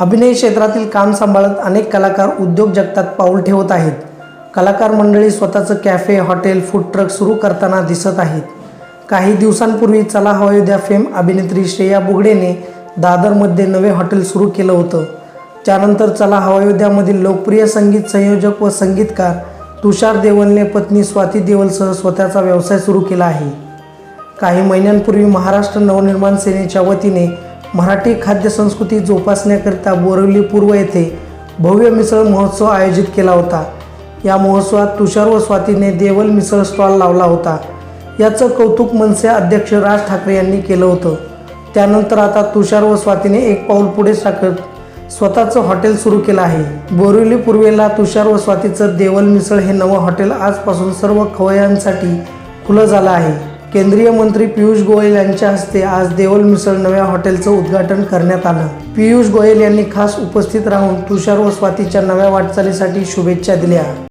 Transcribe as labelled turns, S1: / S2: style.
S1: अभिनय क्षेत्रातील काम सांभाळत अनेक कलाकार उद्योग जगतात पाऊल ठेवत आहेत. कलाकार मंडळी स्वतःचं कॅफे हॉटेल फूड ट्रक सुरू करताना दिसत आहेत. काही दिवसांपूर्वी चला हवायुद्या फेम अभिनेत्री श्रेया बुगडेने दादरमध्ये नवे हॉटेल सुरू केलं होतं. त्यानंतर चला हवायुद्यामधील लोकप्रिय संगीत संयोजक व संगीतकार तुषार देवलने पत्नी स्वाती देवलसह स्वतःचा व्यवसाय सुरू केला आहे. काही महिन्यांपूर्वी महाराष्ट्र नवनिर्माण सेनेच्या वतीने मराठी खाद्यसंस्कृती जोपासण्याकरिता बोरिवली पूर्व येथे भव्य मिसळ महोत्सव आयोजित केला होता. या महोत्सवात तुषार व स्वातीने देवल मिसळ स्टॉल लावला होता. याचं कौतुक मनसे अध्यक्ष राज ठाकरे यांनी केलं होतं. त्यानंतर आता तुषार व स्वातीने एक पाऊल पुढे टाकत स्वतःचं हॉटेल सुरू केलं आहे. बोरिवली पूर्वेला तुषार व स्वातीचं देवल मिसळ हे नवं हॉटेल आजपासून सर्व खवय्यांसाठी खुलं झालं आहे. केंद्रीय मंत्री पियुष गोयल यांच्या हस्ते आज देवल मिसळ नव्या हॉटेलचं उद्घाटन करण्यात आलं. पियुष गोयल यांनी खास उपस्थित राहून तुषार व स्वातीच्या नव्या वाटचालीसाठी शुभेच्छा दिल्या.